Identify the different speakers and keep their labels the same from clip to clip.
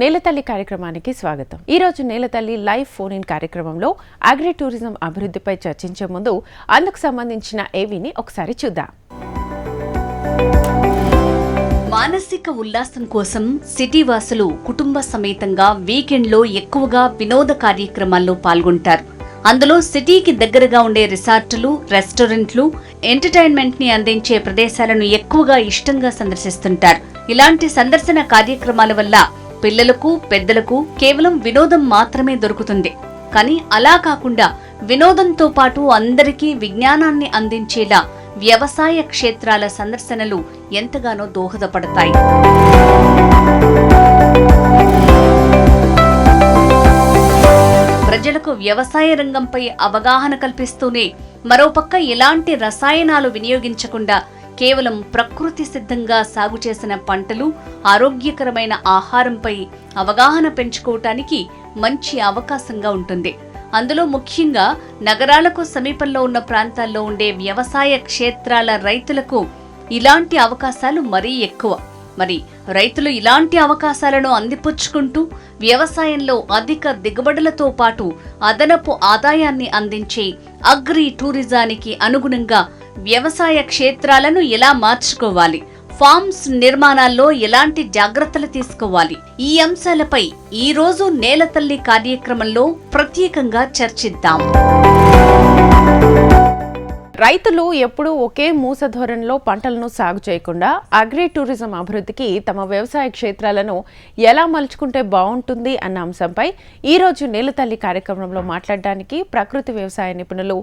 Speaker 1: నేలతల్లి కార్యక్రమానికి స్వాగతం. ఈ రోజు నేలతల్లి లైవ్ ఫోన్ ఇన్ కార్యక్రమంలో అగ్రి టూరిజం అభివృద్ధిపై చర్చించే ముందు అందుకు సంబంధించిన ఏవిని ఒకసారి చూద్దాం.
Speaker 2: మానసిక ఉల్లాసం కోసం సిటీ వాసులు కుటుంబ సమేతంగా వీకెండ్లో ఎక్కువగా వినోద కార్యక్రమాల్లో పాల్గొంటారు. అందులో సిటీకి దగ్గరగా ఉండే రిసార్టులు రెస్టారెంట్లు ఎంటర్టైన్మెంట్ని అందించే ప్రదేశాలను ఎక్కువగా ఇష్టంగా సందర్శిస్తుంటారు. ఇలాంటి సందర్శన కార్యక్రమాల వల్ల పిల్లలకు పెద్దలకు కేవలం వినోదం మాత్రమే దొరుకుతుంది. కానీ అలా కాకుండా వినోదంతో పాటు అందరికీ విజ్ఞానాన్ని అందించేలా వ్యవసాయ క్షేత్రాల సందర్శనలు ఎంతగానో దోహదపడతాయి. ప్రజలకు వ్యవసాయ రంగంపై అవగాహన కల్పిస్తూనే మరోపక్క ఎలాంటి రసాయనాలు వినియోగించకుండా కేవలం ప్రకృతి సిద్ధంగా సాగు చేసిన పంటలు ఆరోగ్యకరమైన ఆహారంపై అవగాహన పెంచుకోవటానికి మంచి అవకాశంగా ఉంటుంది. అందులో ముఖ్యంగా నగరాలకు సమీపంలో ఉన్న ప్రాంతాల్లో ఉండే వ్యవసాయ క్షేత్రాల రైతులకు ఇలాంటి అవకాశాలు మరీ ఎక్కువ. మరి రైతులు ఇలాంటి అవకాశాలను అందిపుచ్చుకుంటూ వ్యవసాయంలో అధిక దిగుబడులతో పాటు అదనపు ఆదాయాన్ని అందించే అగ్రి టూరిజానికి అనుగుణంగా వ్యవసాయ క్షేత్రాలను ఎలా మార్చుకోవాలి? ఫార్మ్స్ నిర్మాణాల్లో ఎలాంటి జాగ్రత్తలు తీసుకోవాలి? ఈ అంశాలపై ఈ రోజు నేలతల్లి కార్యక్రమంలో ప్రత్యేకంగా చర్చిద్దాం.
Speaker 1: రైతులు ఎప్పుడూ ఒకే మూస ధోరణిలో పంటలను సాగు చేయకుండా అగ్రి టూరిజం అభివృద్ధికి తమ వ్యవసాయ క్షేత్రాలను ఎలా మలుచుకుంటే బాగుంటుంది అన్న అంశంపై ఈ రోజు నేలతల్లి కార్యక్రమంలో మాట్లాడడానికి ప్రకృతి వ్యవసాయ నిపుణులు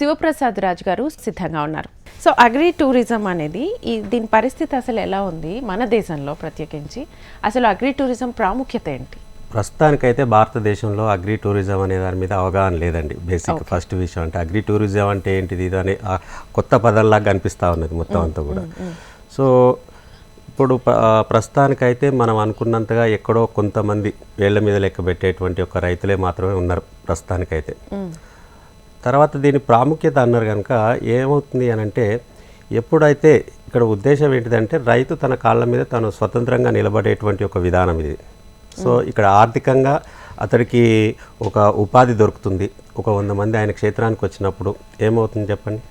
Speaker 1: శివప్రసాద్ రాజు గారు సిద్ధంగా ఉన్నారు. సో అగ్రి టూరిజం అనేది ఈ దీని పరిస్థితి అసలు ఎలా ఉంది మన దేశంలో ప్రత్యేకించి? అసలు అగ్రి టూరిజం ప్రాముఖ్యత ఏంటి?
Speaker 3: ప్రస్తుతానికైతే భారతదేశంలో అగ్రి టూరిజం అనే దాని మీద అవగాహన లేదండి. బేసిక్ ఫస్ట్ విషయం అంటే అగ్రి టూరిజం అంటే ఏంటిది? ఇది అనే కొత్త పదంలాగా కనిపిస్తూ ఉన్నది మొత్తం అంతా కూడా. సో ఇప్పుడు ప్రస్తుతానికైతే మనం అనుకున్నంతగా ఎక్కడో కొంతమంది వేళ్ళ మీద లెక్క పెట్టేటువంటి ఒక రైతులే మాత్రమే ఉన్నారు ప్రస్తుతానికైతే. తర్వాత దీని ప్రాముఖ్యత అన్నారు కనుక ఏమవుతుంది అని అంటే ఎప్పుడైతే ఇక్కడ ఉద్దేశం ఏంటిదంటే రైతు తన కాళ్ళ మీద తను స్వతంత్రంగా నిలబడేటువంటి ఒక విధానం ఇది. సో ఇక్కడ ఆర్థికంగా అతడికి ఒక ఉపాధి దొరుకుతుంది. ఒక వంద మంది ఆయన క్షేత్రానికి వచ్చినప్పుడు ఏమవుతుంది చెప్పండి?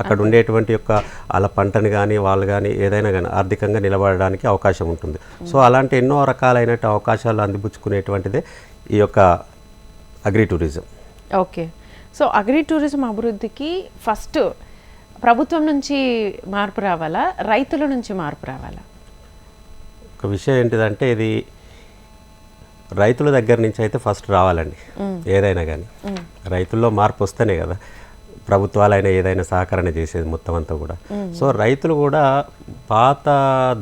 Speaker 3: అక్కడ ఉండేటువంటి యొక్క వాళ్ళ పంటని కానీ వాళ్ళు కానీ ఏదైనా కానీ ఆర్థికంగా నిలబడడానికి అవకాశం ఉంటుంది. సో అలాంటి ఎన్నో రకాలైన అవకాశాలు అందిపుచ్చుకునేటువంటిదే ఈ యొక్క agri tourism
Speaker 1: okay. So agri tourism అభివృద్ధికి ఫస్ట్ ప్రభుత్వం నుంచి మార్పు రావాలా? రైతుల నుంచి మార్పు రావాలా?
Speaker 3: ఒక విషయం ఏంటిదంటే ఇది రైతుల దగ్గర నుంచి అయితే ఫస్ట్ రావాలండి. ఏదైనా కానీ రైతుల్లో మార్పు వస్తేనే కదా. ప్రభుత్వాలైనా ఏదైనా సహకరణ చేసేది మొత్తం అంతా కూడా. సో రైతులు కూడా పాత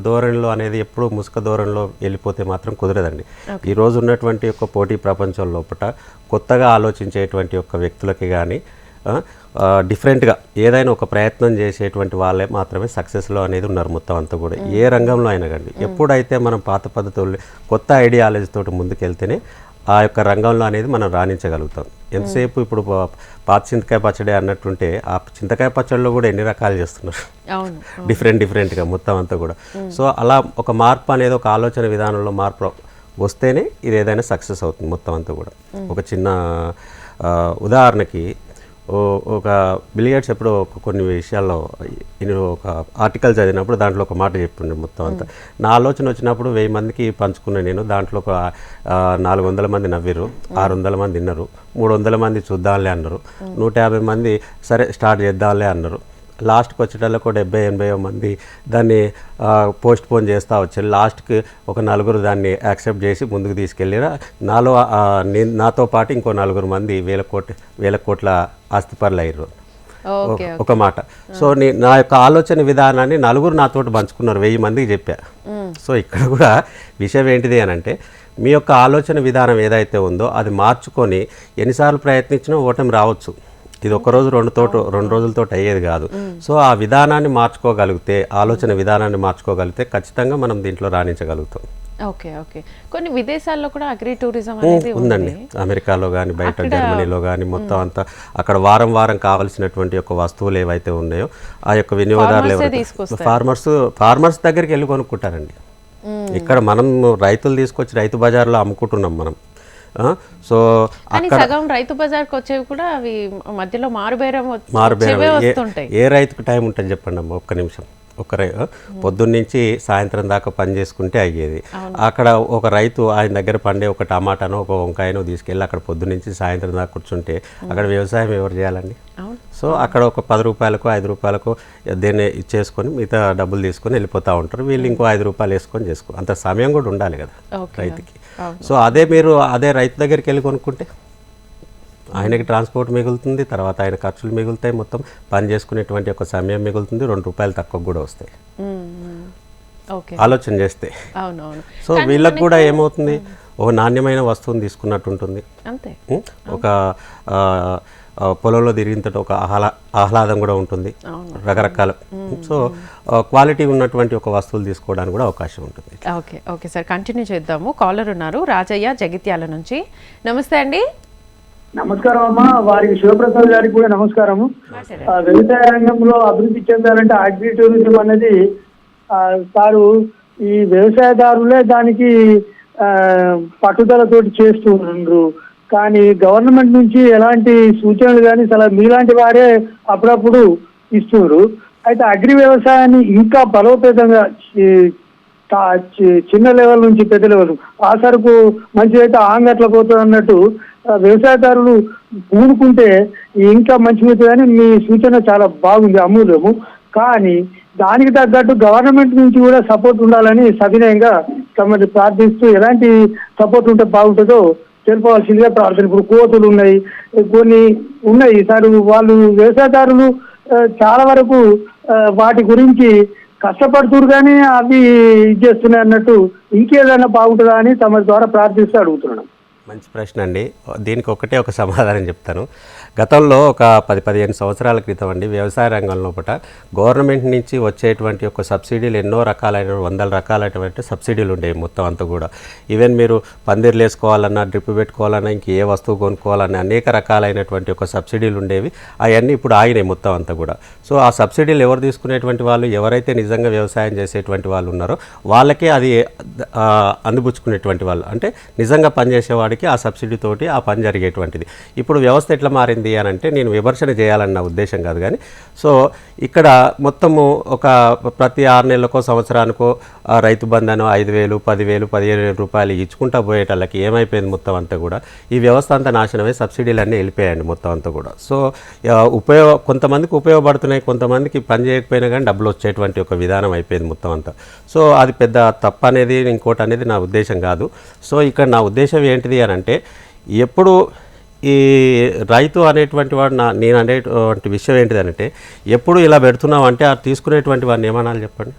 Speaker 3: ధోరణిలో అనేది ఎప్పుడు ముసుక ధోరణిలో వెళ్ళిపోతే మాత్రం కుదరదండి. ఈ రోజు ఉన్నటువంటి యొక్క పోటీ ప్రపంచం లోపల కొత్తగా ఆలోచించేటువంటి యొక్క వ్యక్తులకి కానీ డిఫరెంట్గా ఏదైనా ఒక ప్రయత్నం చేసేటువంటి వాళ్ళే మాత్రమే సక్సెస్లో అనేది ఉన్నారు మొత్తం అంతా కూడా. ఏ రంగంలో అయినా కానీ. ఎప్పుడైతే మనం పాత పద్ధతులు కొత్త ఐడియాలజీ తోటి ముందుకెళ్తేనే ఆ యొక్క రంగంలో అనేది మనం రాణించగలుగుతాం. ఎంతసేపు ఇప్పుడు పాత చింతకాయ పచ్చడి అన్నట్టుంటే ఆ చింతకాయ పచ్చడిలో కూడా ఎన్ని రకాలు చేస్తున్నారు? డిఫరెంట్ డిఫరెంట్గా మొత్తం అంతా కూడా. సో అలా ఒక మార్పు అనేది ఒక ఆలోచన విధానంలో మార్పు వస్తేనే ఇది ఏదైనా సక్సెస్ అవుతుంది మొత్తం అంతా కూడా. ఒక చిన్న ఉదాహరణకి ఒక బిలియర్డ్స్ ఎప్పుడో ఒక కొన్ని విషయాల్లో నేను ఒక ఆర్టికల్ చదివినప్పుడు దాంట్లో ఒక మాట చెప్పిండే మొత్తం అంతా. నా ఆలోచన వచ్చినప్పుడు వెయ్యి మందికి పంచుకున్నా నేను. దాంట్లో ఒక నాలుగు వందల మంది నవ్విరు ఆరు వందల మంది విన్నారు మూడు వందల మంది చూద్దాంలే అన్నారు. నూట యాభై మంది సరే స్టార్ట్ చేద్దాంలే అన్నారు. లాస్ట్కి వచ్చేటల్లకు డెబ్బై ఎనభై మంది దాన్ని పోస్ట్ పోన్ చేస్తూ వచ్చారు. లాస్ట్కి ఒక నలుగురు దాన్ని యాక్సెప్ట్ చేసి ముందుకు తీసుకెళ్ళారు. నాలో నాతో పాటు ఇంకో నలుగురు మంది వేల కోట్ల వేల కోట్ల ఆస్తిపరులు అయ్యారు ఒక మాట. సో నీ నా యొక్క ఆలోచన విధానాన్ని నలుగురు నాతోటి పంచుకున్నారు వెయ్యి మందికి చెప్పా. సో ఇక్కడ కూడా విషయం ఏంటిది అని అంటే మీ యొక్క ఆలోచన విధానం ఏదైతే ఉందో అది మార్చుకొని ఎన్నిసార్లు ప్రయత్నించినా ఓటమి రావచ్చు. ఇది ఒక రోజు రెండు తోట రెండు రోజులతో అయ్యేది కాదు. సో ఆ విధానాన్ని మార్చుకోగలిగితే ఆలోచన విధానాన్ని మార్చుకోగలిగితే ఖచ్చితంగా మనం దీంట్లో రాణించగలుగుతాం.
Speaker 1: Okay okay. కొన్ని విదేశాల్లో కూడా అగ్రి టూరిజం అనేది
Speaker 3: ఉందండి. అమెరికాలో కానీ బయట జర్మనీలో కానీ మొత్తం అంతా అక్కడ వారం వారం కావాల్సినటువంటి యొక్క వస్తువులు ఏవైతే ఉన్నాయో ఆ యొక్క వినియోగదారులు ఎవరైతే. ఫార్మర్స్ ఫార్మర్స్ దగ్గరికి వెళ్ళి కొనుక్కుంటారండి. ఇక్కడ మనం రైతులు తీసుకొచ్చి రైతు బజార్లో అమ్ముకుంటున్నాం మనం. సో
Speaker 1: సగం రైతు బజార్కి వచ్చేవి కూడా అవి మధ్యలో మారుబేరం వచ్చి-
Speaker 3: మారుబేరం. ఏ రైతుకు టైం ఉంటుంది చెప్పండి అమ్మ ఒక్క నిమిషం. ఒక రై పొద్దున్న నుంచి సాయంత్రం దాకా పని చేసుకుంటే అయ్యేది. అక్కడ ఒక రైతు ఆయన దగ్గర పండే ఒక టమాటానో ఒక వంకాయనో తీసుకెళ్ళి అక్కడ పొద్దున్న నుంచి సాయంత్రం దాకా కూర్చుంటే అక్కడ వ్యవసాయం ఎవరు చేయాలండి? సో అక్కడ ఒక పది రూపాయలకు ఐదు రూపాయలకు దేన్ని ఇచ్చేసుకొని మిగతా డబ్బులు తీసుకొని వెళ్ళిపోతూ ఉంటారు. వీళ్ళు ఇంకో ఐదు రూపాయలు వేసుకొని చేసుకో అంత సమయం కూడా ఉండాలి కదా రైతుకి. సో అదే మీరు అదే రైతు దగ్గరికి వెళ్ళి కొనుక్కుంటే? ఆయనకి ట్రాన్స్పోర్ట్ మిగులుతుంది తర్వాత ఆయన ఖర్చులు మిగులుతాయి మొత్తం. పని చేసుకునేటువంటి ఒక సమయం మిగులుతుంది రెండు రూపాయలు తక్కువ కూడా వస్తాయి. ఆలోచన చేస్తే. సో వీళ్ళకి కూడా ఏమవుతుంది? ఓ నాణ్యమైన వస్తువుని తీసుకున్నట్టు ఉంటుంది? ఒక పొలంలో తిరిగినంత ఒక ఆహ్లా ఆహ్లాదం కూడా ఉంటుంది. రకరకాల. సో క్వాలిటీ ఉన్నటువంటి ఒక వస్తువులు తీసుకోవడానికి కూడా అవకాశం ఉంటుంది.
Speaker 1: Okay okay sir. కంటిన్యూ చేద్దాము. కాలర్ ఉన్నారు. రాజయ్య జగిత్యాల నుంచి. నమస్తే అండి.
Speaker 4: నమస్కారం అమ్మా. వారికి శివప్రసాద్ గారికి కూడా నమస్కారము. వ్యవసాయ రంగంలో అభివృద్ధి చెందాలంటే అగ్రి టూరిజం అనేది సారు ఈ వ్యవసాయదారులే దానికి ఆ, పట్టుదలతోటి చేస్తూ ఉన్నారు కానీ గవర్నమెంట్ నుంచి ఎలాంటి సూచనలు కానీ అసలు మీలాంటి వారే అప్పుడప్పుడు ఇస్తున్నారు అయితే అగ్రి వ్యవసాయాన్ని ఇంకా బలోపేతంగా చిన్న లెవెల్ నుంచి పెద్ద లెవెల్. ఆ సరుకు మంచిదైతే ఆంగట్ల పోతుంది అన్నట్టు వ్యవసాయదారులు కూడుకుంటే ఇంకా మంచిదవుతుందని మీ సూచన చాలా బాగుంది అమూల్యము. కానీ దానికి తగ్గట్టు గవర్నమెంట్ నుంచి కూడా సపోర్ట్ ఉండాలని సవినయంగా తమని ప్రార్థిస్తూ ఎలాంటి సపోర్ట్ ఉంటే బాగుంటుందో తెలుపవలసిందిగా ప్రార్థన. ఇప్పుడు కోతులు ఉన్నాయి కొన్ని ఉన్నాయి. సార్ వాళ్ళు వ్యవసాయదారులు చాలా వరకు వాటి గురించి కష్టపడుతురు కానీ అవి ఇది చేస్తున్నాయి అన్నట్టు ఇంకేదైనా బాగుంటుందా అని తమ ద్వారా ప్రార్థిస్తూ అడుగుతున్నాను.
Speaker 3: మంచి ప్రశ్న అండి. దీనికి ఒకటే ఒక సమాధానం చెప్తాను. గతంలో ఒక పది పదిహేను సంవత్సరాల క్రితం అండి వ్యవసాయ రంగంలో పూట గవర్నమెంట్ నుంచి వచ్చేటువంటి ఒక సబ్సిడీలు ఎన్నో రకాలైన వందల రకాలైనటువంటి సబ్సిడీలు ఉండేవి మొత్తం అంతా కూడా. ఈవెన్ మీరు పందిర్లు వేసుకోవాలన్నా డ్రిప్ పెట్టుకోవాలన్నా ఇంక ఏ వస్తువు కొనుక్కోవాలన్నా అనేక రకాలైనటువంటి ఒక సబ్సిడీలు ఉండేవి. అవన్నీ ఇప్పుడు ఆగినాయి మొత్తం అంతా కూడా. సో ఆ సబ్సిడీలు ఎవరు తీసుకునేటువంటి వాళ్ళు ఎవరైతే నిజంగా వ్యవసాయం చేసేటువంటి వాళ్ళు ఉన్నారో వాళ్ళకే అది ఆ, అందిపుచ్చుకునేటువంటి వాళ్ళు. అంటే నిజంగా పనిచేసేవాడు వాడికి ఆ సబ్సిడీ తోటి ఆ పని జరిగేటువంటిది. ఇప్పుడు వ్యవస్థ ఎట్లా మారింది అని అంటే నేను విమర్శన చేయాలన్న ఉద్దేశం కాదు కానీ సో ఇక్కడ మొత్తము ఒక ప్రతి ఆరు నెలలకో సంవత్సరానికో రైతు బంధను ఐదు వేలు పదివేలు పదిహేను వేల రూపాయలు ఇచ్చుకుంటా పోయేటళ్ళకి ఏమైపోయింది మొత్తం అంతా కూడా? ఈ వ్యవస్థ అంతా నాశనమై సబ్సిడీలు అన్నీ వెళ్ళిపోయాయండి మొత్తం అంతా కూడా. సో ఉపయోగ కొంతమందికి ఉపయోగపడుతున్నాయి కొంతమందికి పని చేయకపోయినా కానీ డబ్బులు వచ్చేటువంటి ఒక విధానం అయిపోయింది మొత్తం అంతా. సో అది పెద్ద తప్పు అనేది ఇంకోటి అనేది నా ఉద్దేశం కాదు. సో ఇక్కడ నా ఉద్దేశం ఏంటిది అని అంటే ఎప్పుడు ఈ రైతు అనేటువంటి వాడు నా నేను అనేటువంటి విషయం ఏంటిదంటే ఎప్పుడు ఇలా పెడుతున్నావు అంటే ఆ తీసుకునేటువంటి వాడిని ఏమనాలి చెప్పండి?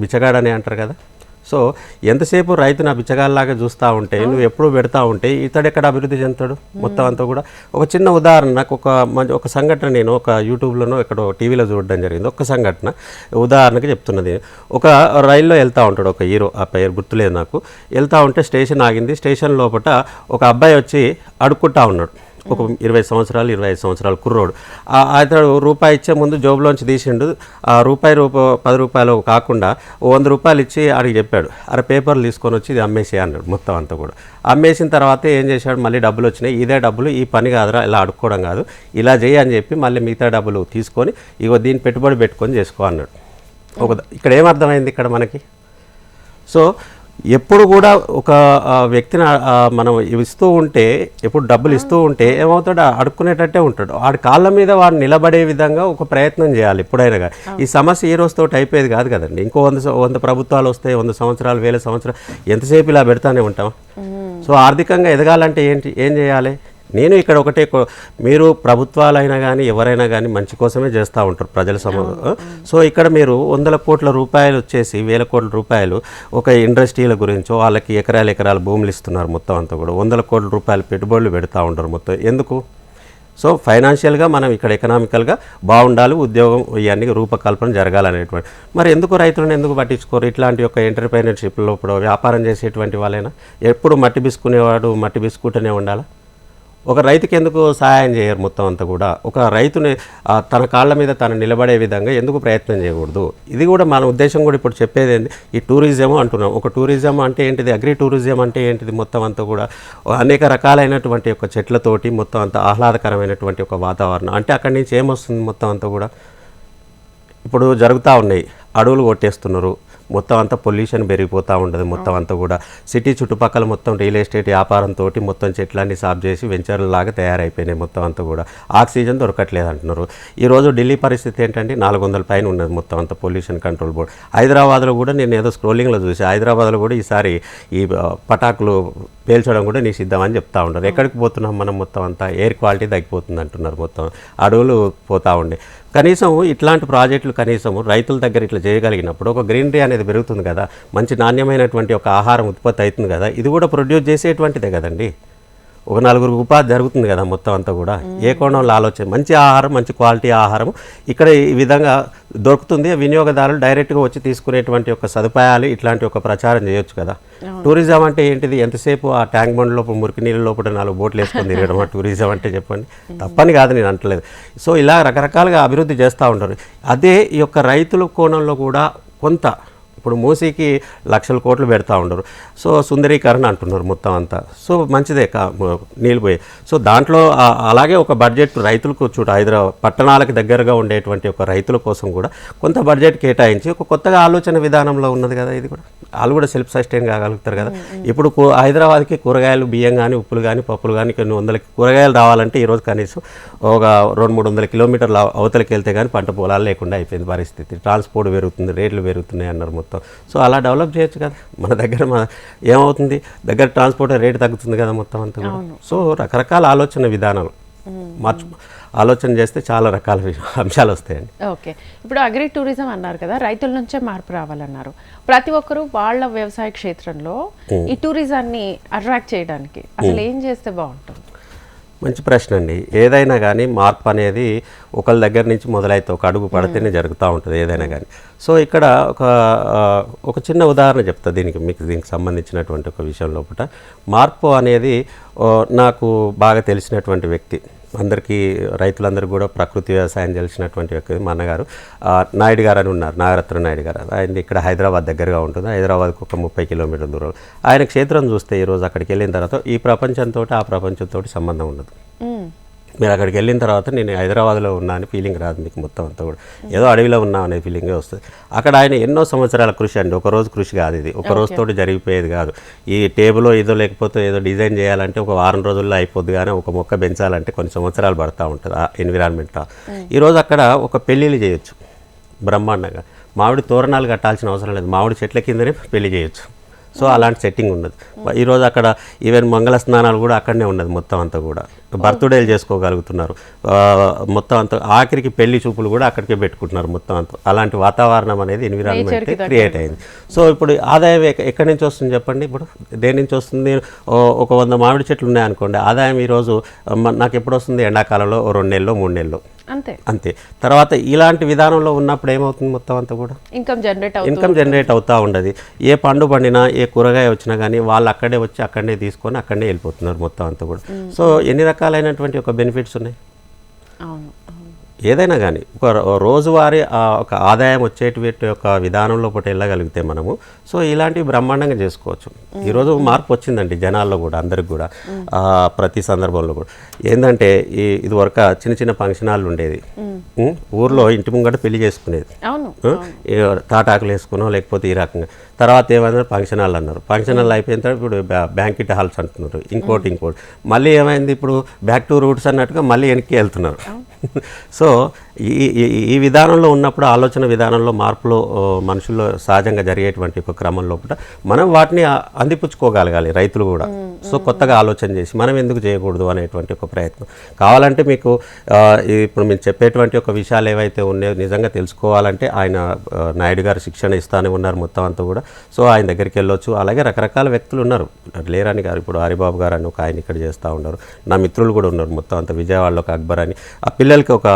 Speaker 3: బిచ్చగాడని అంటారు కదా. సో ఎంతసేపు రైతుని ఆ బిచ్చగాళ్ళలాగా చూస్తూ ఉంటే నువ్వు ఎప్పుడు పెడతా ఉంటే ఇతడు ఎక్కడ అభివృద్ధి చెందుతాడు? మొత్తం అంతా కూడా. ఒక చిన్న ఉదాహరణ నాకు ఒక మంచి ఒక సంఘటన నేను ఒక యూట్యూబ్లోనో ఎక్కడో టీవీలో చూడడం జరిగింది. ఒక సంఘటన. ఉదాహరణకి చెప్తున్నది. ఒక రైల్లో వెళ్తూ ఉంటాడు ఒక హీరో ఆ పేరు గుర్తులేదు నాకు. వెళ్తూ ఉంటే స్టేషన్ ఆగింది. స్టేషన్ లోపల ఒక అబ్బాయి వచ్చి అడుక్కుంటా ఉన్నాడు. ఒక ఇరవై సంవత్సరాలు ఇరవై ఐదు సంవత్సరాలు కుర్రోడు. అతడు రూపాయి ఇచ్చే ముందు జోబులోంచి తీసిండు. ఆ రూపాయి రూప పది రూపాయలు కాకుండా వంద రూపాయలు ఇచ్చి ఆడికి చెప్పాడు. అరే పేపర్లు తీసుకొని వచ్చి ఇది అమ్మేసి అన్నాడు మొత్తం అంతా కూడా. అమ్మేసిన తర్వాత ఏం చేశాడు? మళ్ళీ డబ్బులు వచ్చినాయి. ఇదే డబ్బులు ఈ పని కాదురా ఇలా అడుక్కోవడం కాదు. ఇలా చేయి అని చెప్పి మళ్ళీ మిగతా డబ్బులు తీసుకొని ఇగో దీన్ని పెట్టుబడి పెట్టుకొని చేసుకో అన్నాడు. ఒక ఇక్కడ ఏమర్థమైంది ఇక్కడ మనకి? సో ఎప్పుడు కూడా ఒక వ్యక్తిని మనం ఇస్తూ ఉంటే ఎప్పుడు డబ్బులు ఇస్తూ ఉంటే ఏమవుతాడు? అడుక్కునేటట్టే ఉంటాడు. వాడి కాళ్ళ మీద వాడు నిలబడే విధంగా ఒక ప్రయత్నం చేయాలి ఎప్పుడైనా కానీ. ఈ సమస్య ఈ రోజుతో అయిపోయేది కాదు కదండి. ఇంకో వంద వంద ప్రభుత్వాలు వస్తాయి వంద సంవత్సరాలు వేల సంవత్సరాలు ఎంతసేపు ఇలా పెడతానే ఉంటాం? సో ఆర్థికంగా ఎదగాలంటే ఏంటి? ఏం చేయాలి? నేను ఇక్కడ ఒకటే మీరు ప్రభుత్వాలైనా కానీ ఎవరైనా కానీ మంచి కోసమే చేస్తూ ఉంటారు ప్రజల సమ సో ఇక్కడ మీరు వందల కోట్ల రూపాయలు వచ్చేసి వేల కోట్ల రూపాయలు ఒక ఇండస్ట్రీల గురించో వాళ్ళకి ఎకరాల ఎకరాల భూములు ఇస్తున్నారు మొత్తం అంతా కూడా. వందల కోట్ల రూపాయలు పెట్టుబడులు పెడతా ఉంటారు మొత్తం. ఎందుకు? సో ఫైనాన్షియల్గా మనం ఇక్కడ ఎకనామికల్గా బాగుండాలి ఉద్యోగం ఇవన్నీ రూపకల్పన జరగాలనేటువంటి. మరి ఎందుకు రైతులను ఎందుకు పట్టించుకోరు? ఇట్లాంటి ఒక ఎంటర్ప్రైనర్షిప్లో ఇప్పుడు వ్యాపారం చేసేటువంటి వాళ్ళైనా ఎప్పుడు మట్టి బిసుకునేవాడు మట్టి బిసుకుంటూనే ఉండాలా? ఒక రైతుకి ఎందుకు సహాయం చేయరు మొత్తం అంతా కూడా? ఒక రైతుని తన కాళ్ళ మీద తను నిలబడే విధంగా ఎందుకు ప్రయత్నం చేయకూడదు? ఇది కూడా మన ఉద్దేశం కూడా ఇప్పుడు చెప్పేది ఏంటి? ఈ టూరిజం అంటున్నాం. ఒక టూరిజం అంటే ఏంటిది? అగ్రి టూరిజం అంటే ఏంటిది? మొత్తం అంతా కూడా అనేక రకాలైనటువంటి ఒక చెట్లతోటి మొత్తం అంత ఆహ్లాదకరమైనటువంటి ఒక వాతావరణం. అంటే అక్కడి నుంచి ఏమొస్తుంది మొత్తం అంతా కూడా? ఇప్పుడు జరుగుతూ ఉన్నాయి. అడవులు కొట్టేస్తున్నారు. మొత్తం అంతా పొల్యూషన్ పెరిగిపోతూ ఉండదు మొత్తం అంతా కూడా సిటీ చుట్టుపక్కల మొత్తం రియల్ ఎస్టేట్ వ్యాపారంతో మొత్తం చెట్లన్నీ సాఫ్ చేసి వెంచర్ల లాగా తయారైపోయినాయి మొత్తం అంతా కూడా. ఆక్సిజన్ దొరకట్లేదు అంటున్నారు. ఈరోజు ఢిల్లీ పరిస్థితి ఏంటంటే నాలుగు వందల పైన ఉన్నది మొత్తం అంతా పొల్యూషన్ కంట్రోల్ బోర్డ్. హైదరాబాద్లో కూడా నేను ఏదో స్క్రోలింగ్లో చూసి హైదరాబాద్లో కూడా ఈసారి ఈ పటాకులు పేల్చడం కూడా నిషిద్ధమని చెప్తా ఉంటారు ఎక్కడికి పోతున్నాం మనం మొత్తం అంతా? ఎయిర్ క్వాలిటీ తగ్గిపోతుంది అంటున్నారు మొత్తం. అడవులు పోతా ఉండే కనీసం ఇట్లాంటి ప్రాజెక్టులు కనీసం రైతుల దగ్గర ఇట్లా చేయగలిగినప్పుడు ఒక గ్రీనరీ అనేది పెరుగుతుంది కదా మంచి నాణ్యమైనటువంటి ఒక ఆహారం ఉత్పత్తి అవుతుంది కదా ఇది కూడా ప్రొడ్యూస్ చేసేటువంటిదే కదండి? ఒక నలుగురికి ఉపాధి జరుగుతుంది కదా మొత్తం అంతా కూడా. ఏ కోణంలో ఆలోచన? మంచి ఆహారం మంచి క్వాలిటీ ఆహారం. ఇక్కడ ఈ విధంగా దొరుకుతుంది. వినియోగదారులు డైరెక్ట్గా వచ్చి తీసుకునేటువంటి ఒక సదుపాయాలు ఇట్లాంటి ఒక ప్రచారం చేయొచ్చు కదా. టూరిజం అంటే ఏంటిది? ఎంతసేపు ఆ ట్యాంక్ బండ్ లోపల మురికి నీళ్ళ లోపల నాలుగు బోట్లు వేసుకొని తిరగడం టూరిజం అంటే చెప్పండి. తప్పని కాదు నేను అంటలేదు. సో ఇలా రకరకాలుగా అభివృద్ధి చేస్తూ ఉంటారు. అదే ఈ యొక్క రైతుల కోణంలో కూడా కొంత ఇప్పుడు మూసీకి లక్షల కోట్లు పెడతా ఉండరు. సో సుందరీకరణ అంటున్నారు మొత్తం అంతా. సో మంచిదే కా మ- నీళ్ళు పోయి. సో దాంట్లో అలాగే ఒక బడ్జెట్ రైతులకు చూడ హైదరాబాద్ పట్టణాలకు దగ్గరగా ఉండేటువంటి ఒక రైతుల కోసం కూడా కొంత బడ్జెట్ కేటాయించి ఒక కొత్తగా ఆలోచన విధానంలో ఉన్నది కదా ఇది కూడా. వాళ్ళు కూడా సెల్ఫ్ సస్టైన్ కాగలుగుతారు కదా. ఇప్పుడు హైదరాబాద్కి కూరగాయలు బియ్యం కానీ ఉప్పులు కానీ పప్పులు కానీ కొన్ని వందల కూరగాయలు రావాలంటే ఈరోజు కనీసం ఒక రెండు మూడు వందల కిలోమీటర్ల అవతలకి వెళ్తే కానీ పంట పొలాలు లేకుండా అయిపోయింది పరిస్థితి. ట్రాన్స్పోర్ట్ పెరుగుతుంది రేట్లు పెరుగుతున్నాయి అన్నారు మొత్తం సో అలా డెవలప్ చేయొచ్చు కదా. మన దగ్గర మన ఏమవుతుంది? దగ్గర ట్రాన్స్పోర్ట్ రేటు తగ్గుతుంది కదా మొత్తం అంతా కూడా. సో రకరకాల ఆలోచన విధానాలు. మార్చు ఆలోచన చేస్తే చాలా రకాల అంశాలు వస్తాయండి.
Speaker 1: ఓకే. ఇప్పుడు అగ్రి టూరిజం అన్నారు కదా రైతుల నుంచే మార్పు రావాలన్నారు. ప్రతి ఒక్కరూ వాళ్ళ వ్యవసాయ క్షేత్రంలో ఈ టూరిజాన్ని అట్రాక్ట్ చేయడానికి అసలు ఏం చేస్తే బాగుంటుంది?
Speaker 3: మంచి ప్రశ్న అండి. ఏదైనా కానీ మార్పు అనేది ఒకళ్ళ దగ్గర నుంచి మొదలైతే ఒక అడుగు పడితేనే జరుగుతూ ఉంటుంది ఏదైనా కానీ సో ఇక్కడ ఒక ఒక చిన్న ఉదాహరణ చెప్తా దీనికి మీకు దీనికి సంబంధించినటువంటి ఒక విషయం లోపల. మార్పు అనేది నాకు బాగా తెలిసినటువంటి వ్యక్తి. అందరికీ రైతులందరూ కూడా ప్రకృతి వ్యవసాయం తెలిసినటువంటి వ్యక్తి మా అన్నగారు. ఆ, నాయుడు గారు అని ఉన్నారు నాగరత్న నాయుడు గారు. ఆయన ఇక్కడ హైదరాబాద్ దగ్గరగా ఉంటుంది. హైదరాబాద్కు ఒక ముప్పై కిలోమీటర్ల దూరం. ఆయన క్షేత్రం చూస్తే ఈరోజు అక్కడికి వెళ్ళిన తర్వాత ఈ ప్రపంచంతో ఆ ప్రపంచంతో సంబంధం ఉండదు. మీరు అక్కడికి వెళ్ళిన తర్వాత నేను హైదరాబాద్లో ఉన్నా అని ఫీలింగ్ రాదు మీకు మొత్తం అంతా కూడా. ఏదో అడవిలో ఉన్నా అనే ఫీలింగే వస్తుంది. అక్కడ ఆయన ఎన్నో సంవత్సరాల కృషి అండి. ఒక రోజు కృషి కాదు ఇది. ఒక రోజుతోటి జరిగిపోయేది కాదు. ఈ టేబుల్ ఏదో లేకపోతే ఏదో డిజైన్ చేయాలంటే ఒక వారం రోజుల్లో అయిపోద్ది కానీ ఒక మొక్క పెంచాలంటే కొన్ని సంవత్సరాలు పడతా ఉంటుంది ఆ ఎన్విరాన్మెంట్ ఈరోజు అక్కడ ఒక పెళ్ళిళ్ళు చేయొచ్చు. బ్రహ్మాండంగా. మామిడి తోరణాలు కట్టాల్సిన అవసరం లేదు. మామిడి చెట్ల కిందనే పెళ్ళి చేయొచ్చు. సో అలాంటి సెట్టింగ్ ఉన్నది. ఈరోజు అక్కడ ఈవెన్ మంగళ స్నానాలు కూడా అక్కడనే ఉన్నది మొత్తం అంతా కూడా. బర్త్డేలు చేసుకోగలుగుతున్నారు. మొత్తం అంతా ఆఖరికి పెళ్ళి చూపులు కూడా అక్కడికే పెట్టుకుంటున్నారు మొత్తం అంతా. అలాంటి వాతావరణం అనేది ఎన్విరాన్మెంట్ క్రియేట్ అయింది. సో ఇప్పుడు ఆదాయం ఎక్క- ఎక్కడి నుంచి వస్తుంది చెప్పండి ఇప్పుడు? దేని నుంచి వస్తుంది? ఒక వంద మామిడి చెట్లు ఉన్నాయనుకోండి ఆదాయం ఈరోజు నాకు ఎప్పుడు వస్తుంది? ఎండాకాలంలో రెండు నెలలు మూడు నెలలు.
Speaker 1: అంతే.
Speaker 3: అంతే. తర్వాత ఇలాంటి విధానంలో ఉన్నప్పుడు ఏమవుతుంది మొత్తం అంతా కూడా?
Speaker 1: ఇన్కమ్ జనరేట్
Speaker 3: ఇన్కమ్ జనరేట్ అవుతూ ఉండదు. ఏ పండు పండినా ఏ కూరగాయ వచ్చినా కానీ వాళ్ళు అక్కడే వచ్చి అక్కడనే తీసుకొని అక్కడనే వెళ్ళిపోతున్నారు మొత్తం అంతా కూడా. సో ఎన్ని రకాలైనటువంటి ఒక బెనిఫిట్స్ ఉన్నాయి?
Speaker 1: అవును.
Speaker 3: ఏదైనా కానీ ఒక రోజువారీ ఆ ఒక ఆదాయం వచ్చేటువంటి ఒక విధానంలో ఒకటి వెళ్ళగలిగితే మనము సో ఇలాంటివి బ్రహ్మాండంగా చేసుకోవచ్చు. ఈరోజు మార్పు వచ్చిందండి జనాల్లో కూడా అందరికి కూడా ప్రతి సందర్భంలో కూడా. ఏంటంటే ఈ ఇది వరకు చిన్న చిన్న ఫంక్షన్ హాల్ ఉండేది? ఊర్లో ఇంటి ముంగట పెళ్ళి చేసుకునేది. తాటాకులు వేసుకున్నాం లేకపోతే ఈ రకంగా. తర్వాత ఏమన్నారు ఫంక్షన్ హాల్ అన్నారు. ఫంక్షన్ హాల్ అయిపోయిన తర్వాత ఇప్పుడు బ్యా- బ్యాంకెట్ హాల్స్ అంటున్నారు. ఇంకోటి ఇంకోటి. మళ్ళీ ఏమైంది ఇప్పుడు? బ్యాక్ టు రూట్స్ అన్నట్టుగా మళ్ళీ వెనక్కి వెళ్తున్నారు. సో ఈ ఈ- ఈ విధానంలో ఉన్నప్పుడు ఆలోచన విధానంలో మార్పులు మనుషుల్లో సహజంగా జరిగేటువంటి ఒక క్రమం లోపల మనం వాటిని అందిపుచ్చుకోగలగాలి రైతులు కూడా. సో కొత్తగా ఆలోచన చేసి మనం ఎందుకు చేయకూడదు అనేటువంటి ఒక ప్రయత్నం. కావాలంటే మీకు ఇప్పుడు మేము చెప్పేటువంటి ఒక విషయాలు ఏవైతే ఉన్నాయో నిజంగా తెలుసుకోవాలంటే ఆయన నాయుడు గారు శిక్షణ ఇస్తానే ఉన్నారు మొత్తం అంతా కూడా. సో ఆయన దగ్గరికి వెళ్ళొచ్చు. అలాగే రకరకాల వ్యక్తులు ఉన్నారు. లేరని గారు ఇప్పుడు హరిబాబు గారు అని ఒక ఆయన ఇక్కడ చేస్తూ ఉన్నారు. నా మిత్రులు కూడా ఉన్నారు మొత్తం అంతా. విజయవాడలో ఒక అక్బర్ అని. ఆ పిల్లలకి ఒక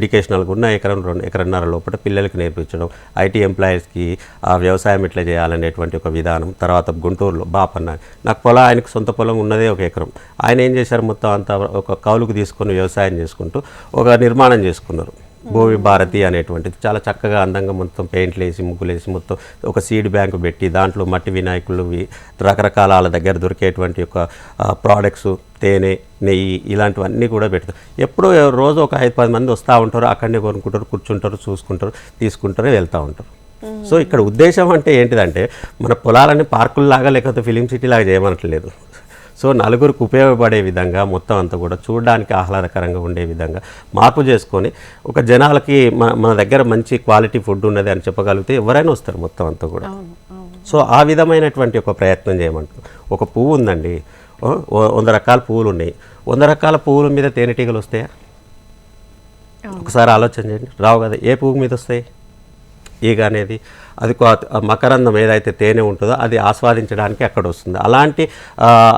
Speaker 3: ఎడ్యుకేషనల్గా ఉన్న ఎకరం రెండు ఎకరన్నర లోపల పిల్లలకి నేర్పించడం ఐటీ ఎంప్లాయీస్కి ఆ వ్యవసాయం ఎట్లా చేయాలనేటువంటి ఒక విధానం తర్వాత గుంటూరులో బాపన్న నాకు పొలం ఆయనకు సొంత పొలం ఉన్నదే ఒక ఎకరం. ఆయన ఏం చేశారు మొత్తం అంతా ఒక కౌలుకు తీసుకొని వ్యవసాయం చేసుకుంటూ ఒక నిర్మాణం చేసుకున్నారు. భూమి భారతి అనేటువంటిది. చాలా చక్కగా అందంగా మొత్తం పెయింట్లు వేసి ముగ్గులు వేసి మొత్తం ఒక సీడ్ బ్యాంక్ పెట్టి దాంట్లో మట్టి వినాయకులు రకరకాల వాళ్ళ దగ్గర దొరికేటువంటి ఒక ప్రోడక్ట్స్ తేనె నెయ్యి ఇలాంటివన్నీ కూడా పెడతారు. ఎప్పుడో రోజు ఒక ఐదు పది మంది వస్తూ ఉంటారు అక్కడనే కొనుక్కుంటారు కూర్చుంటారు చూసుకుంటారు తీసుకుంటారు వెళ్తూ ఉంటారు. సో ఇక్కడ ఉద్దేశం అంటే ఏంటిదంటే మన పొలాలని పార్కుల్లాగా లేకపోతే ఫిలిం సిటీ లాగా చేయమనట్లేదు. సో నలుగురికి ఉపయోగపడే విధంగా మొత్తం అంతా కూడా చూడడానికి ఆహ్లాదకరంగా ఉండే విధంగా మార్పు చేసుకొని ఒక జనాలకి మన మన దగ్గర మంచి క్వాలిటీ ఫుడ్ ఉన్నది అని చెప్పగలిగితే ఎవరైనా వస్తారు మొత్తం అంతా కూడా. సో ఆ విధమైనటువంటి ఒక ప్రయత్నం చేయమంటారు. ఒక పువ్వు ఉందండి. వంద రకాల పువ్వులు ఉన్నాయి వంద రకాల పువ్వుల మీద తేనెటీగలు వస్తాయా? ఒకసారి ఆలోచన చేయండి. రావు కదా ఏ పువ్వు మీద వస్తాయి? ఈగ అనేది. అది మకరందం ఏదైతే తేనె ఉంటుందో అది ఆస్వాదించడానికి అక్కడ వస్తుంది. అలాంటి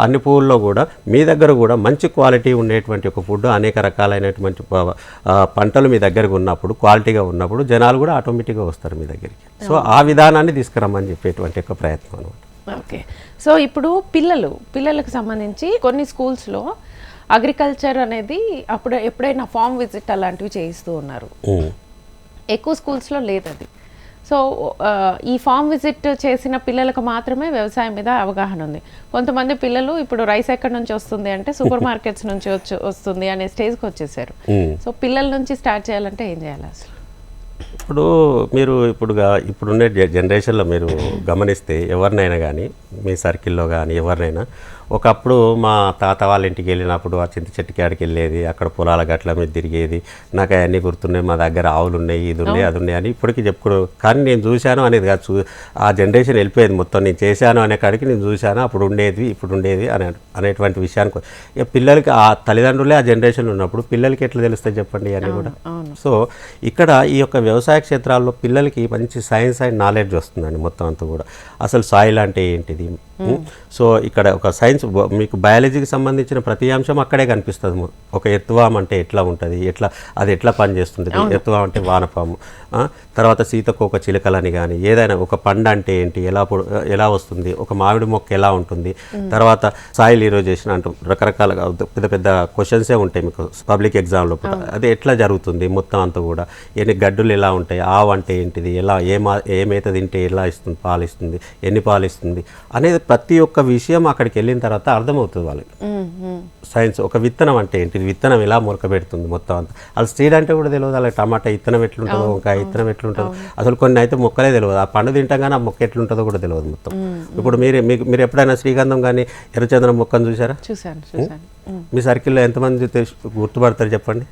Speaker 3: అన్ని పువ్వుల్లో కూడా మీ దగ్గర కూడా మంచి క్వాలిటీ ఉండేటువంటి ఒక ఫుడ్ అనేక రకాలైనటువంటి పంటలు మీ దగ్గరకు ఉన్నప్పుడు క్వాలిటీగా ఉన్నప్పుడు జనాలు కూడా ఆటోమేటిక్గా వస్తారు మీ దగ్గరికి. సో ఆ విధానాన్ని తీసుకురమ్మని చెప్పేటువంటి ఒక ప్రయత్నం అనమాట.
Speaker 1: ఓకే. సో ఇప్పుడు పిల్లలు పిల్లలకు సంబంధించి కొన్ని స్కూల్స్లో అగ్రికల్చర్ అనేది అప్పుడు ఎప్పుడైనా ఫామ్ విజిట్ అలాంటివి చేయిస్తూ ఉన్నారు. ఎక్కువ స్కూల్స్లో లేదు అది సో ఈ ఫామ్ విజిట్ చేసిన పిల్లలకు మాత్రమే వ్యవసాయం మీద అవగాహన ఉంది. కొంతమంది పిల్లలు ఇప్పుడు రైస్ ఎక్కడి నుంచి వస్తుంది అంటే సూపర్ మార్కెట్స్ నుంచి వచ్చి వస్తుంది అనే స్టేజ్కి వచ్చేసారు. సో పిల్లల నుంచి స్టార్ట్ చేయాలంటే ఏం చేయాలి అసలు?
Speaker 3: ఇప్పుడు మీరు ఇప్పుడుగా ఇప్పుడున్న జనరేషన్లో మీరు గమనిస్తే ఎవరినైనా కానీ మీ సర్కిల్లో కానీ ఎవరినైనా ఒకప్పుడు మా తాత వాళ్ళ ఇంటికి వెళ్ళినప్పుడు ఆ చింత చెట్టు కాడికి వెళ్ళేది అక్కడ పొలాల గట్ల మీద తిరిగేది. నాకు అవన్నీ గుర్తున్నాయి మా దగ్గర ఆవులు ఉన్నాయి ఇది ఉన్నాయి అది ఉన్నాయి అని ఇప్పటికీ చెప్పుకో కానీ నేను చూశాను అనేది కాదు. చూ ఆ జనరేషన్ వెళ్ళిపోయేది మొత్తం. నేను చేశాను అనే కాడికి నేను చూశాను అప్పుడు ఉండేది ఇప్పుడు ఉండేది అనే అనేటువంటి విషయానికి ఇక పిల్లలకి ఆ తల్లిదండ్రులే ఆ జనరేషన్ ఉన్నప్పుడు పిల్లలకి ఎట్లా తెలుస్తాయి చెప్పండి ఇవన్నీ కూడా? సో ఇక్కడ ఈ యొక్క వ్యవసాయ క్షేత్రాల్లో పిల్లలకి మంచి సైన్స్ అండ్ నాలెడ్జ్ వస్తుందండి మొత్తం అంతా కూడా. అసలు సాయిల్ అంటే ఏంటిది? సో ఇక్కడ ఒక సైన్స్ మీకు బయాలజీకి సంబంధించిన ప్రతి అంశం అక్కడే కనిపిస్తుంది ఒక ఎత్తువాం అంటే ఎట్లా ఉంటుంది? ఎట్లా అది ఎట్లా పనిచేస్తుంది ఎత్తువాం అంటే వానపాము. తర్వాత సీతకోక చిలుకలని కానీ ఏదైనా ఒక పండు అంటే ఏంటి? ఎలా ఎలా వస్తుంది? ఒక మామిడి మొక్క ఎలా ఉంటుంది? తర్వాత సాయిల్ ఈరోజేషన్ అంటూ రకరకాలుగా పెద్ద పెద్ద క్వశ్చన్సే ఉంటాయి మీకు పబ్లిక్ ఎగ్జామ్లో అది ఎట్లా జరుగుతుంది మొత్తం అంతా కూడా? ఎన్ని గడ్డులు ఎలా ఉంటాయి? ఆవు అంటే ఏంటిది? ఎలా ఏ మా ఏమైతే తింటే ఎలా ఇస్తుంది పాలు ఇస్తుంది? ఎన్ని పాలు ఇస్తుంది? అనేది ప్రతి ఒక్క విషయం అక్కడికి వెళ్ళిన తర్వాత అర్థమవుతుంది వాళ్ళకి. సైన్స్ ఒక విత్తనం అంటే ఏంటిది? విత్తనం ఎలా పెడుతుంది మొత్తం అంతా? అసలు సీడ్ అంటే కూడా తెలియదు అలా టమాటా విత్తనం ఎట్లుంటుందో వంకాయ విత్తనం ఎట్లుంటుందో. అసలు కొన్ని అయితే మొక్కలే తెలియదు. ఆ పండు తింటాం కానీ ఆ మొక్క ఎట్లుంటుందో కూడా తెలియదు మొత్తం. ఇప్పుడు మీరు మీకు మీరు ఎప్పుడైనా శ్రీగంధం కానీ ఎర్రచందనం మొక్కను చూసారా
Speaker 1: చూశాను
Speaker 3: మీ సర్కిల్లో ఎంతమంది గుర్తుపడతారు చెప్పండి?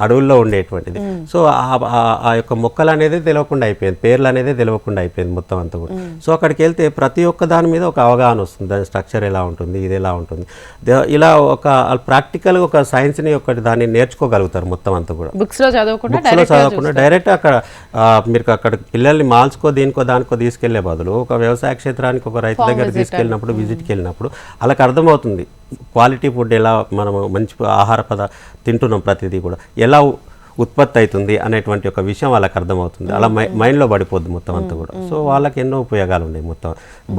Speaker 3: అడవుల్లో ఉండేటువంటిది. సో ఆ- యొక్క మొక్కలు అనేది తెలియకుండా అయిపోయింది. పేర్లు అనేది తెలియకుండా అయిపోయింది మొత్తం అంతా కూడా. సో అక్కడికి వెళ్తే ప్రతి ఒక్క దాని మీద ఒక అవగాహన వస్తుంది. దాని స్ట్రక్చర్ ఎలా ఉంటుంది ఇది ఎలా ఉంటుంది. ఇలా ఒక ప్రాక్టికల్గా ఒక సైన్స్ని ఒకటి దాన్ని నేర్చుకోగలుగుతారు మొత్తం అంతా కూడా.
Speaker 1: బుక్స్లో చదవకుండా
Speaker 3: బుక్స్లో చదవకుండా డైరెక్ట్ అక్కడ మీరు అక్కడ పిల్లల్ని మాల్స్కో దీనికో దానికో తీసుకెళ్ళే బదులు ఒక వ్యవసాయ క్షేత్రానికి ఒక రైతు దగ్గర తీసుకెళ్ళినప్పుడు విజిట్కి వెళ్ళినప్పుడు వాళ్ళకి అర్థమవుతుంది. క్వాలిటీ ఫుడ్ ఎలా మనము మంచి ఆహార పద తింటున్నాం ప్రతిదీ కూడా. ఎలా ఉత్పత్తి అవుతుంది అనేటువంటి ఒక విషయం వాళ్ళకి అర్థమవుతుంది. అలా మై మైండ్లో పడిపోద్ది మొత్తం అంతా కూడా. సో వాళ్ళకి ఎన్నో ఉపయోగాలు ఉన్నాయి మొత్తం.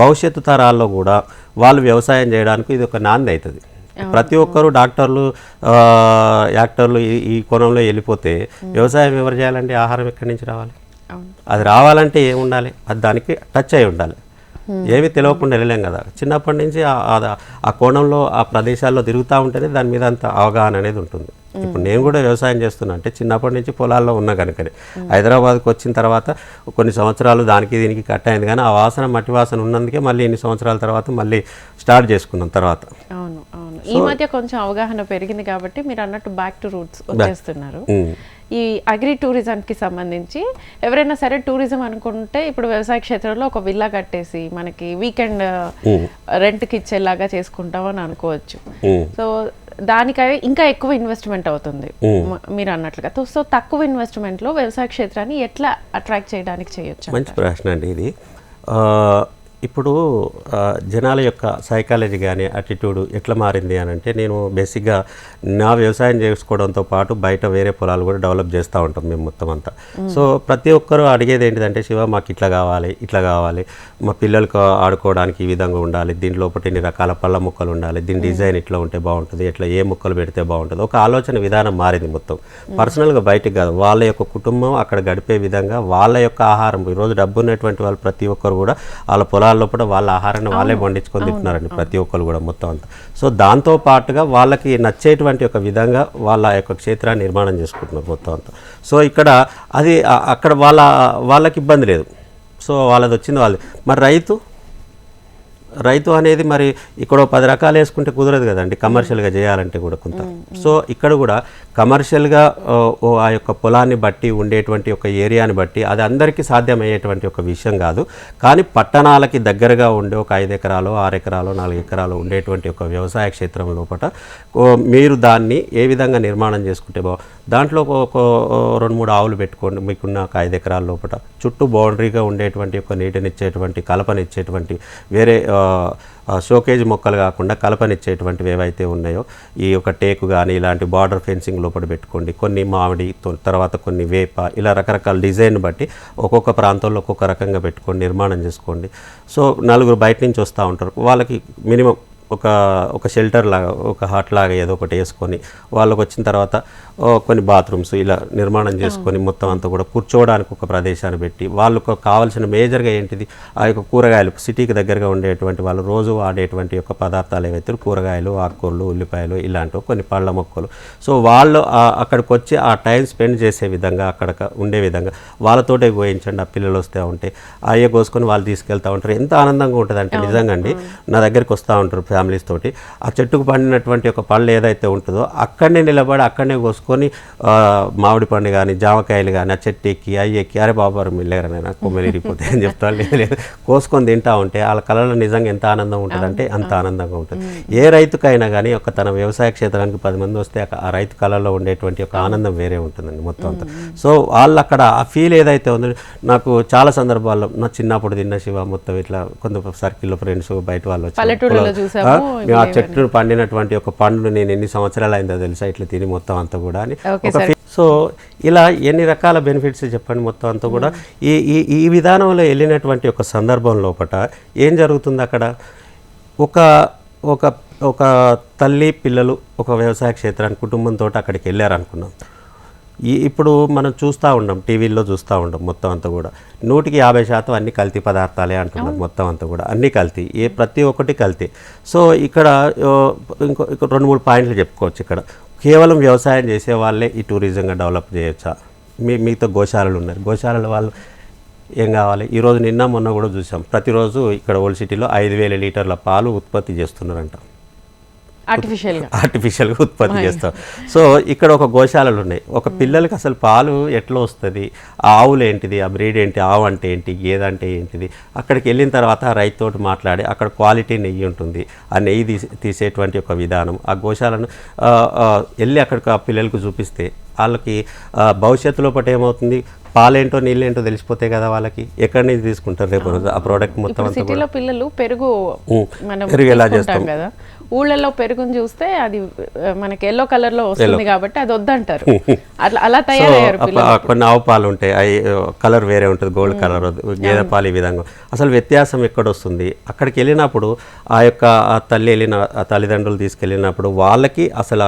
Speaker 3: భవిష్యత్తు తరాల్లో కూడా వాళ్ళు వ్యవసాయం చేయడానికి ఇది ఒక నాంది అవుతుంది ప్రతి ఒక్కరు డాక్టర్లు యాక్టర్లు ఈ ఈ కోణంలో వెళ్ళిపోతే వ్యవసాయం ఎవరు చేయాలంటే ఆహారం ఎక్కడి నుంచి రావాలి? అది రావాలంటే ఏమి ఉండాలి అది దానికి టచ్ అయి ఉండాలి. ఏమీ తెలియకుండా వెళ్ళలేం కదా. చిన్నప్పటి నుంచి ఆ- కోణంలో ఆ ప్రదేశాల్లో తిరుగుతూ ఉంటేనే దాని మీద అంత అవగాహన అనేది ఉంటుంది. ఇప్పుడు నేను కూడా వ్యవసాయం చేస్తున్నా అంటే చిన్నప్పటి నుంచి పొలాల్లో ఉన్నా కనుకనే. హైదరాబాద్కి వచ్చిన తర్వాత కొన్ని సంవత్సరాలు దానికి దీనికి కట్ అయింది. కానీ ఆ వాసన మట్టి వాసన ఉన్నందుకే మళ్ళీ ఇన్ని సంవత్సరాల తర్వాత మళ్ళీ స్టార్ట్ చేసుకున్నాం తర్వాత.
Speaker 1: అవును అవును. ఈ మధ్య కొంచెం అవగాహన పెరిగింది కాబట్టి మీరు అన్నట్టు బ్యాక్ టు రూట్స్ వచ్చేస్తున్నారు. ఈ అగ్రి టూరిజంకి సంబంధించి ఎవరైనా సరే టూరిజం అనుకుంటే ఇప్పుడు వ్యవసాయ క్షేత్రంలో ఒక విల్లా కట్టేసి మనకి వీకెండ్ రెంట్కి ఇచ్చేలాగా చేసుకుంటాం అని అనుకోవచ్చు. సో దానికై ఇంకా ఎక్కువ ఇన్వెస్ట్మెంట్ అవుతుంది మీరు అన్నట్లుగా. సో తక్కువ ఇన్వెస్ట్మెంట్లో వ్యవసాయ క్షేత్రాన్ని ఎట్లా అట్రాక్ట్ చేయడానికి చేయొచ్చు
Speaker 3: మంచి ప్రశ్న అండి ఇది. ఇప్పుడు జనాల యొక్క సైకాలజీ కానీ అటిట్యూడ్ ఎట్లా మారింది అని అంటే నేను బేసిక్గా నా వ్యవసాయం చేసుకోవడంతో పాటు బయట వేరే పొలాలు కూడా డెవలప్ చేస్తూ ఉంటాం మేము మొత్తం అంతా. సో ప్రతి ఒక్కరు అడిగేది ఏంటిదంటే శివ మాకు ఇట్లా కావాలి ఇట్లా కావాలి. మా పిల్లలకు ఆడుకోవడానికి ఈ విధంగా ఉండాలి దీని లోపల ఇన్ని రకాల పళ్ళ మొక్కలు ఉండాలి దీని డిజైన్ ఇట్లా ఉంటే బాగుంటుంది ఇట్లా ఏ మొక్కలు పెడితే బాగుంటుంది. ఒక ఆలోచన విధానం మారింది మొత్తం. పర్సనల్గా బయటకు కాదు వాళ్ళ యొక్క కుటుంబం అక్కడ గడిపే విధంగా వాళ్ళ యొక్క ఆహారం ఈరోజు డబ్బు ఉన్నటువంటి వాళ్ళు ప్రతి ఒక్కరు కూడా వాళ్ళ పొలాల్లో కూడా వాళ్ళ ఆహారాన్ని వాళ్ళే వండించుకొని తింటున్నారండి ప్రతి ఒక్కరు కూడా మొత్తం అంతా. సో దాంతో పాటుగా వాళ్ళకి నచ్చేటువంటి ఒక విధంగా వాళ్ళ యొక్క క్షేత్రాన్ని నిర్మాణం చేసుకుంటున్నారు మొత్తం అంతా. సో ఇక్కడ అది అక్కడ వాళ్ళ వాళ్ళకి ఇబ్బంది లేదు. సో వాళ్ళది వచ్చింది వాళ్ళు మరి రైతు రైతు అనేది మరి ఇక్కడ పది రకాలు వేసుకుంటే కుదరదు కదండి కమర్షియల్గా చేయాలంటే కూడా కొంత. సో ఇక్కడ కూడా కమర్షియల్గా ఆ యొక్క పొలాన్ని బట్టి ఉండేటువంటి ఒక ఏరియాని బట్టి అది అందరికీ సాధ్యమయ్యేటువంటి ఒక విషయం కాదు. కానీ పట్టణాలకి దగ్గరగా ఉండే ఒక ఐదు ఎకరాలు ఆరు ఎకరాలు నాలుగు ఎకరాలు ఉండేటువంటి ఒక వ్యవసాయ క్షేత్రం లోపల మీరు దాన్ని ఏ విధంగా నిర్మాణం చేసుకుంటే బా దాంట్లో ఒక రెండు మూడు ఆవులు పెట్టుకోండి మీకున్న ఒక ఐదు ఎకరాల లోపల చుట్టూ బౌండరీగా ఉండేటువంటి ఒక నీటినిచ్చేటువంటి కలపనిచ్చేటువంటి వేరే షోకేజ్ మొక్కలు కాకుండా కలపనిచ్చేటువంటివి ఏవైతే ఉన్నాయో ఈ యొక్క టేకు కానీ ఇలాంటి బార్డర్ ఫెన్సింగ్ లోపల పెట్టుకోండి. కొన్ని మామిడి తో- తర్వాత కొన్ని వేప ఇలా రకరకాల డిజైన్ బట్టి ఒక్కొక్క ప్రాంతంలో ఒక్కొక్క రకంగా పెట్టుకొని నిర్మాణం చేసుకోండి. సో నలుగురు బయట నుంచి వస్తూ ఉంటారు. వాళ్ళకి మినిమం ఒక ఒక షెల్టర్ లాగా ఒక హాట్ లాగా ఏదో ఒకటి వేసుకొని వాళ్ళకి వచ్చిన తర్వాత కొన్ని బాత్రూమ్స్ ఇలా నిర్మాణం చేసుకొని మొత్తం అంతా కూడా కూర్చోవడానికి ఒక ప్రదేశాన్ని పెట్టి వాళ్ళకు కావాల్సిన మేజర్గా ఏంటిది? ఆ యొక్క కూరగాయలు సిటీకి దగ్గరగా ఉండేటువంటి వాళ్ళు రోజు వాడేటువంటి యొక్క పదార్థాలు ఏవైతే కూరగాయలు ఆకుకూరలు ఉల్లిపాయలు ఇలాంటివి కొన్ని పళ్ళ మొక్కలు. సో వాళ్ళు అక్కడికి వచ్చి ఆ టైం స్పెండ్ చేసే విధంగా అక్కడ ఉండే విధంగా వాళ్ళతోటే గోయించండి ఆ పిల్లలు వస్తూ ఉంటే. అయ్యే కోసుకొని వాళ్ళు తీసుకెళ్తూ ఉంటారు. ఎంత ఆనందంగా ఉంటుంది అంటే నిజంగా అండి నా దగ్గరికి వస్తూ ఉంటారు. ఫ్యామిలీస్ తోటి. ఆ చెట్టుకు పండినటువంటి ఒక పళ్ళు ఏదైతే ఉంటుందో అక్కడనే నిలబడి అక్కడనే కోసుకొని మామిడి పండు కానీ జామకాయలు కానీ ఆ చెట్టు ఎక్కి అవి ఎక్కి అరే బాబారు మిల్లేరు నేను? కొమ్మలు ఇరిగిపోతాయి అని చెప్తాను లేదు లేదు. కోసుకొని తింటా ఉంటే వాళ్ళ కళలో నిజంగా ఎంత ఆనందం ఉంటుందంటే అంత ఆనందంగా ఉంటుంది. ఏ రైతుకైనా కానీ ఒక తన వ్యవసాయ క్షేత్రానికి పది మంది వస్తే ఆ- ఆ రైతు కళలో ఉండేటువంటి ఒక ఆనందం వేరే ఉంటుందండి మొత్తం అంతా. సో వాళ్ళు అక్కడ ఆ ఫీల్ ఏదైతే ఉందో నాకు చాలా సందర్భాల్లో నా చిన్నప్పుడు తిన్న శివ మొత్తం ఇట్లా కొంత సర్కిల్లో ఫ్రెండ్స్ బయట వాళ్ళు మేము ఆ చెట్టు పండినటువంటి ఒక పండు నేను ఎన్ని సంవత్సరాలు అయిందో తెలుసా? ఇట్లా తిని మొత్తం అంతా కూడా అని. ఒక సో ఇలా ఎన్ని రకాల బెనిఫిట్స్ చెప్పండి మొత్తం అంతా కూడా. ఈ ఈ ఈ విధానంలో వెళ్ళినటువంటి ఒక సందర్భం లోపట ఏం జరుగుతుంది అక్కడ? ఒక ఒక ఒక తల్లి పిల్లలు ఒక వ్యవసాయ క్షేత్రానికి కుటుంబంతో అక్కడికి వెళ్ళారనుకున్నాం. ఇప్పుడు మనం చూస్తూ ఉన్నాం టీవీల్లో చూస్తూ ఉంటాం మొత్తం అంతా కూడా. నూటికి యాభై శాతం అన్ని కల్తీ పదార్థాలే అంటున్నారు మొత్తం అంతా కూడా. అన్ని కల్తీ. ఏ ప్రతి ఒక్కటి కల్తీ. సో ఇక్కడ ఇంకో ఇంకో రెండు మూడు పాయింట్లు చెప్పుకోవచ్చు ఇక్కడ. కేవలం వ్యవసాయం చేసే వాళ్ళే ఈ టూరిజంగా డెవలప్ చేయొచ్చా? మీ మిగతా గోశాలలు ఉన్నారు. గోశాలల వాళ్ళు ఏం కావాలి? ఈరోజు నిన్న మొన్న కూడా చూసాం. ప్రతిరోజు ఇక్కడ ఓల్డ్ సిటీలో ఐదు వేల లీటర్ల పాలు ఉత్పత్తి చేస్తున్నారంట.
Speaker 1: ఆర్టిఫిషియల్గా
Speaker 3: ఆర్టిఫిషియల్గా ఉత్పత్తి చేస్తాం. సో ఇక్కడ ఒక గోశాలలు ఉన్నాయి. ఒక పిల్లలకి అసలు పాలు ఎట్లా వస్తుంది? ఆ ఆవులు ఏంటిది? ఆ బ్రీడ్ ఏంటి? ఆవు అంటే ఏంటి? గేదె అంటే ఏంటిది? అక్కడికి వెళ్ళిన తర్వాత ఆ రైతుతోటి మాట్లాడి అక్కడ క్వాలిటీ నెయ్యి ఉంటుంది. ఆ నెయ్యి తీసే తీసేటువంటి ఒక విధానం. ఆ గోశాలను వెళ్ళి అక్కడికి ఆ పిల్లలకు చూపిస్తే వాళ్ళకి భవిష్యత్తులో పట్ల ఏమవుతుంది? పాలేంటో నీళ్ళేంటో తెలిసిపోతాయి కదా వాళ్ళకి. ఎక్కడి నుంచి తీసుకుంటారు రేపు రోజు? ఆ ప్రోడక్ట్ మొత్తం
Speaker 1: పిల్లలు పెరుగు
Speaker 3: పెరుగు ఎలా చేస్తాం?
Speaker 1: కదా. ఊళ్ళల్లో పెరుగుని చూస్తే అది మనకి ఎల్లో కలర్లో వస్తుంది కాబట్టి అది వద్దంటారు. అట్లా అలా తయారయ్యారు
Speaker 3: కొన్ని ఆవు పాలు ఉంటాయి అవి కలర్ వేరే ఉంటుంది గోల్డ్ కలర్ గేదె పాలు ఈ విధంగా. అసలు వ్యత్యాసం ఎక్కడ వస్తుంది? అక్కడికి వెళ్ళినప్పుడు ఆ యొక్క తల్లి వెళ్ళిన ఆ తల్లిదండ్రులు తీసుకెళ్ళినప్పుడు వాళ్ళకి అసలు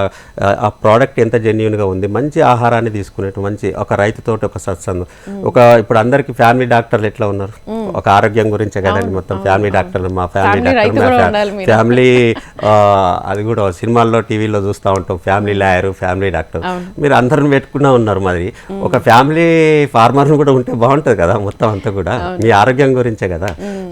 Speaker 3: ఆ- ప్రోడక్ట్ ఎంత జెన్యున్గా ఉంది? మంచి ఆహారాన్ని తీసుకునేట్టు మంచి ఒక రైతుతోటి ఒక సత్సంగం. ఒక ఇప్పుడు అందరికి ఫ్యామిలీ డాక్టర్లు ఎట్లా ఉన్నారు? ఒక ఆరోగ్యం గురించే కదండి మొత్తం ఫ్యామిలీ డాక్టర్లు మా ఫ్యామిలీ డాక్టర్. ఫ్యామిలీ అది కూడా సినిమాల్లో టీవీలో చూస్తూ ఉంటాం. ఫ్యామిలీ లాయర్ ఫ్యామిలీ డాక్టర్ మీరు అందరిని పెట్టుకున్నా ఉన్నారు మరి. ఒక ఫ్యామిలీ ఫార్మర్ కూడా ఉంటే బాగుంటుంది కదా మొత్తం అంతా కూడా. మీ ఆరోగ్యం గురించే కదా.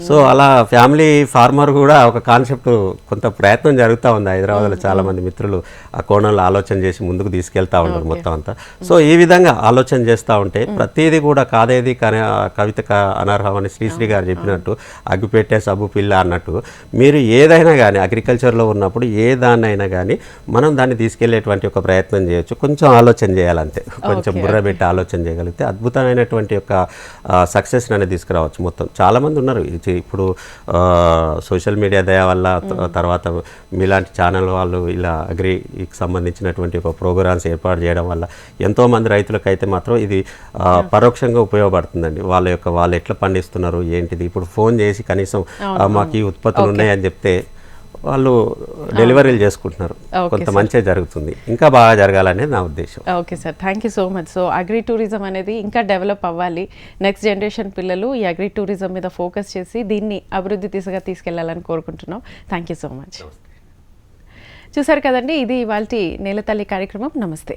Speaker 3: సో అలా ఫ్యామిలీ ఫార్మర్ కూడా ఒక కాన్సెప్ట్ కొంత ప్రయత్నం జరుగుతూ ఉంది హైదరాబాద్లో చాలా మంది మిత్రులు ఆ కోణంలో ఆలోచన చేసి ముందుకు తీసుకెళ్తా ఉన్నారు మొత్తం అంతా. సో ఈ విధంగా ఆలోచన చేస్తూ ఉంటే ప్రతిదీ కూడా కాదేది కన కవిత అనర్హం అని శ్రీశ్రీ గారు చెప్పినట్టు అగ్గిపెట్టే సబ్బు పిల్ల అన్నట్టు మీరు ఏదైనా కానీ అగ్రికల్చర్లో ఉన్నప్పుడు ఏ దాన్నైనా కానీ మనం దాన్ని తీసుకెళ్ళేటువంటి ఒక ప్రయత్నం చేయొచ్చు. కొంచెం ఆలోచన చేయాలంతే. కొంచెం బుర్ర పెట్టి ఆలోచన చేయగలిగితే అద్భుతమైనటువంటి యొక్క సక్సెస్ అనేది తీసుకురావచ్చు మొత్తం. చాలా మంది ఉన్నారు. ఇది ఇప్పుడు సోషల్ మీడియా దయ వల్ల తర్వాత మీలాంటి ఛానల్ వాళ్ళు ఇలా అగ్రికి సంబంధించినటువంటి ఒక ప్రోగ్రామ్స్ ఏర్పాటు చేయడం వల్ల ఎంతో మంది రైతులకు అయితే మాత్రం ఇది పరోక్షంగా ఉపయోగపడుతుందండి. వాళ్ళ యొక్క వాళ్ళు ఎట్లా పండిస్తున్నారు ఏంటిది? ఇప్పుడు ఫోన్ చేసి కనీసం మాకు ఈ ఉత్పత్తులు ఉన్నాయని చెప్తే వాళ్ళు డెలివరీలు చేసుకుంటున్నారు. కొంత మంచిగా జరుగుతుంది. ఇంకా బాగా జరగాలనేది నా ఉద్దేశం.
Speaker 1: Okay sir. Thank you so much so agri tourism అనేది ఇంకా డెవలప్ అవ్వాలి. నెక్స్ట్ జనరేషన్ పిల్లలు ఈ అగ్రి టూరిజం మీద ఫోకస్ చేసి దీన్ని అభివృద్ధి దిశగా తీసుకెళ్ళాలని కోరుకుంటున్నాం. థ్యాంక్ యూ సో మచ్ చూసారు కదండి ఇది ఇవాళ నేలతల్లి కార్యక్రమం. నమస్తే.